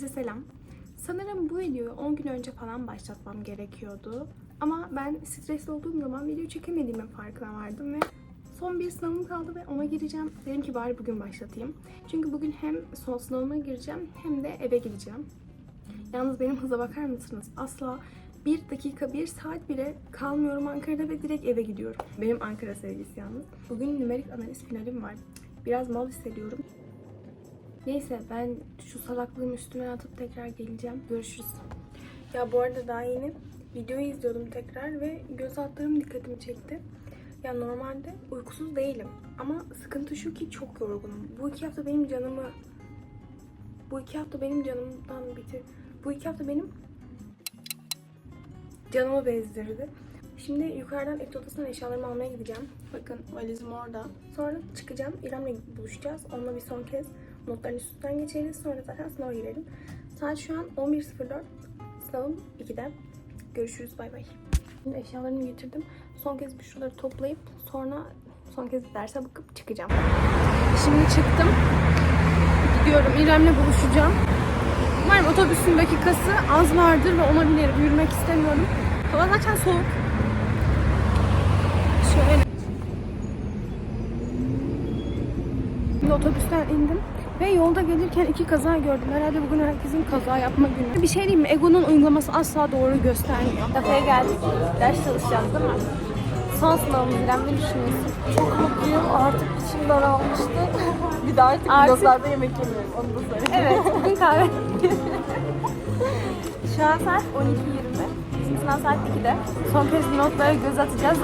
Herkese selam. Sanırım bu videoyu 10 gün önce falan başlatmam gerekiyordu. Ama ben stresli olduğum zaman video çekemediğimin farkına vardım ve son bir sınavım kaldı ve ona gireceğim. Dedim ki bari bugün başlatayım. Çünkü bugün hem son sınavıma gireceğim hem de eve gideceğim. Yalnız benim hıza bakar mısınız? Asla bir dakika, bir saat bile kalmıyorum Ankara'da ve direkt eve gidiyorum. Benim Ankara sevgisi yalnız. Bugün nümerik analiz finalim var. Biraz mal hissediyorum. Neyse ben şu salaklığımı üstüme atıp tekrar geleceğim. Görüşürüz. Ya bu arada daha yeni videoyu izliyordum tekrar ve göz altlarım dikkatimi çekti. Ya normalde uykusuz değilim ama sıkıntı şu ki çok yorgunum. Bu iki hafta benim canımı bu iki hafta benim canımdan bitir. Bu iki hafta benim canımı bezdirdi. Şimdi yukarıdan et odasından eşyalarımı almaya gideceğim. Bakın valizim orada. Sonra çıkacağım. İrem'le buluşacağız. Onunla bir son kez notların üstünden geçeriz. Sonra zaten sınava girelim. Saat şu an 11.04. Sınavım 2'de. Görüşürüz. Bay bay. Şimdi eşyalarımı getirdim. Son kez bir şuraları toplayıp sonra son kez derse bakıp çıkacağım. Şimdi çıktım. Gidiyorum. İrem'le buluşacağım. Umarım otobüsün dakikası az vardır ve ona binerim. Yürümek istemiyorum. Hava zaten soğuk. Şöyle. Şimdi otobüsten indim. Ve yolda gelirken iki kaza gördüm. Herhalde bugün herkesin kaza yapma günü. Bir şey diyeyim mi? Ego'nun uygulaması asla doğru göstermiyor. Kafeye geldik. Ders çalışacağız değil mi? Son sınavımız İrem ne düşünüyorsun? Çok mutluyum. Artık içim daralmıştı. bir de artık, Artık- vloglarda yemek yemiyorum. Onu da söyleyeyim. Evet, bugün kahve. Şu an saat 12.20. Bizim sınav saat 2'de. Son kez notlara göz atacağız.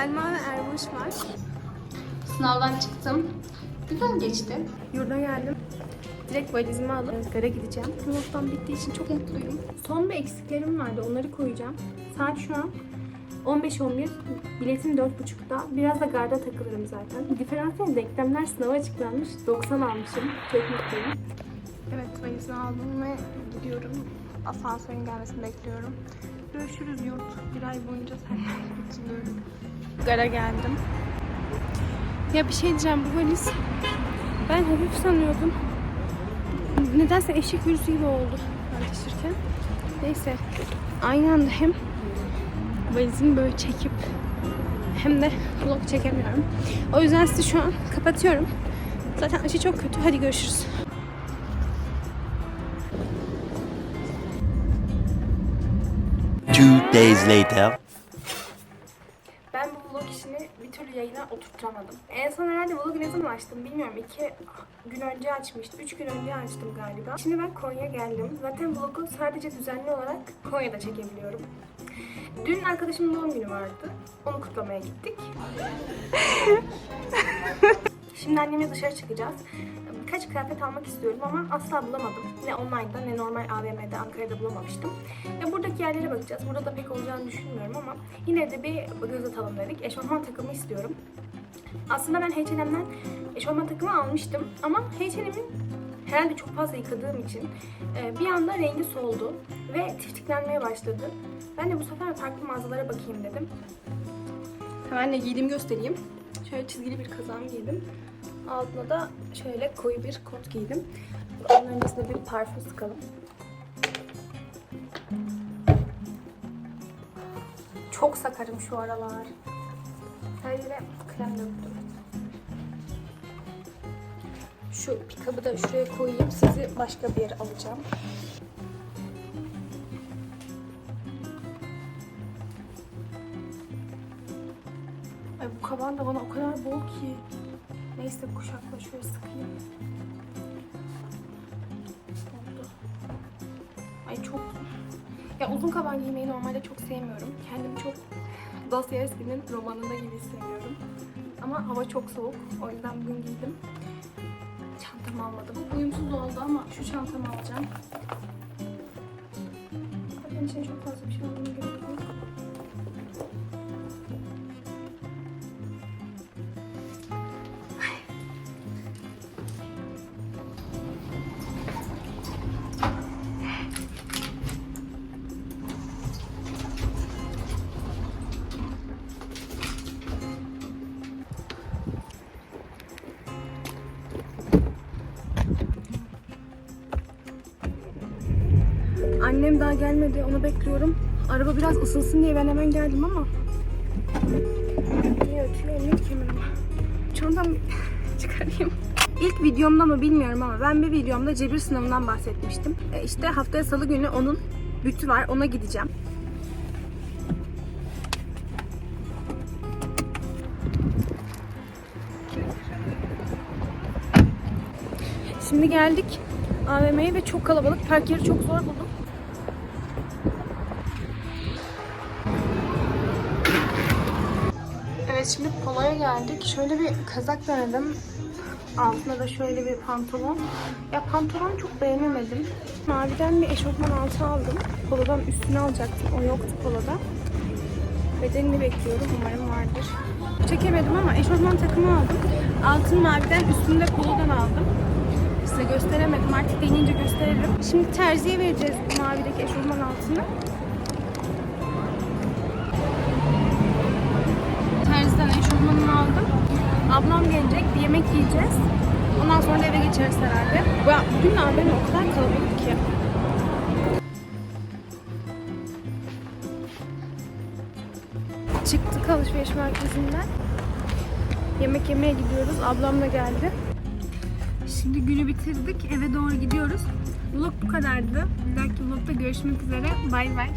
Selma ve Erbuş var. Sınavdan çıktım. Güzel geçti. Yurda geldim. Direkt valizimi alıp Özgar'a gideceğim. Sınıftan bittiği için çok mutluyum. Son bir eksiklerim vardı. Onları koyacağım. Saat şu an 15-11. Biletim 4.30'da. Biraz da garda takılırım zaten. Diferansiyel denklemler sınava açıklanmış. 90 almışım. Çok mutluyum. Evet valizimi aldım ve gidiyorum. Asansörün gelmesini bekliyorum. Görüşürüz yurt. Bir ay boyunca seninle geçiriyorum. Gara geldim. Ya bir şey diyeceğim bu valiz. Ben hafif sanıyordum. Nedense eşek virüsü gibi oldu ben. Neyse. Aynı anda hem valizimi böyle çekip hem de vlog çekemiyorum. O yüzden sizi şu an kapatıyorum. Zaten aşı çok kötü. Hadi görüşürüz. Two days later. Türlü yayına oturtamadım. En son herhalde vlogu ne zaman açtım bilmiyorum. İki gün önce açmıştım. Üç gün önce açtım galiba. Şimdi ben Konya geldim. Zaten vlogu sadece düzenli olarak Konya'da çekebiliyorum. Dün arkadaşımın doğum günü vardı. Onu kutlamaya gittik. Şimdi annemle dışarı çıkacağız. Birkaç kıyafet almak istiyorum ama asla bulamadım. Ne online'da ne normal AVM'de Ankara'da bulamamıştım. Ya buradaki yerlere bakacağız. Burada da pek olacağını düşünmüyorum ama yine de bir göz atalım dedik. Eşofman takımı istiyorum. Aslında ben H&M'den eşofman takımı almıştım ama H&M'in herhalde çok fazla yıkadığım için e, bir anda rengi soldu ve tiftiklenmeye başladı. Ben de bu sefer farklı mağazalara bakayım dedim. Hemen de giydiğimi göstereyim. Şöyle çizgili bir kazağımı giydim. Altına da şöyle koyu bir kot giydim. Onun öncesinde bir parfüm sıkalım. Çok sakarım şu aralar. Her yere krem döktüm. Şu pikabı da şuraya koyayım. Sizi başka bir yere alacağım. Bu kaban da bana o kadar bol ki. Neyse kuşakla şöyle sıkayım. Oldu. Ay çok... Ya uzun kaban giymeyi normalde çok sevmiyorum. Kendimi çok Dostoyevski'nin romanında gibi hissediyorum. Ama hava çok soğuk. O yüzden bugün giydim. Çantamı almadım. Uyumsuz oldu ama şu çantamı alacağım. Benim için çok fazla bir şey olduğunu Annem daha gelmedi. Onu bekliyorum. Araba biraz ısınsın diye ben hemen geldim ama. Niye ötüyor? Emniyet kemerimi. Çantam çıkarayım. İlk videomda mı bilmiyorum ama ben bir videomda cebir sınavından bahsetmiştim. E işte haftaya salı günü onun bütü var. Ona gideceğim. Şimdi geldik AVM'ye ve çok kalabalık. Park yeri çok zor buldum. Şimdi Polo'ya geldik. Şöyle bir kazak denedim. Altına da şöyle bir pantolon. Ya pantolon çok beğenemedim. Maviden bir eşofman altı aldım. Polo'dan üstünü alacaktım. O yoktu Polo'da. Bedenini bekliyorum. Umarım vardır. Çekemedim ama eşofman takımı aldım. Altın maviden üstünü de Polo'dan aldım. Size gösteremedim. Artık deneyince gösteririm. Şimdi terziye vereceğiz mavideki eşofman altını. Eşofmanımı aldım. Ablam gelecek. Bir yemek yiyeceğiz. Ondan sonra eve geçeriz herhalde. Bu- Bugün AVM o kadar kalabalık ki. Çıktık alışveriş merkezinden. Yemek yemeye gidiyoruz. Ablam da geldi. Şimdi günü bitirdik. Eve doğru gidiyoruz. Vlog bu kadardı. Bir dahaki vlogda görüşmek üzere. Bay bay.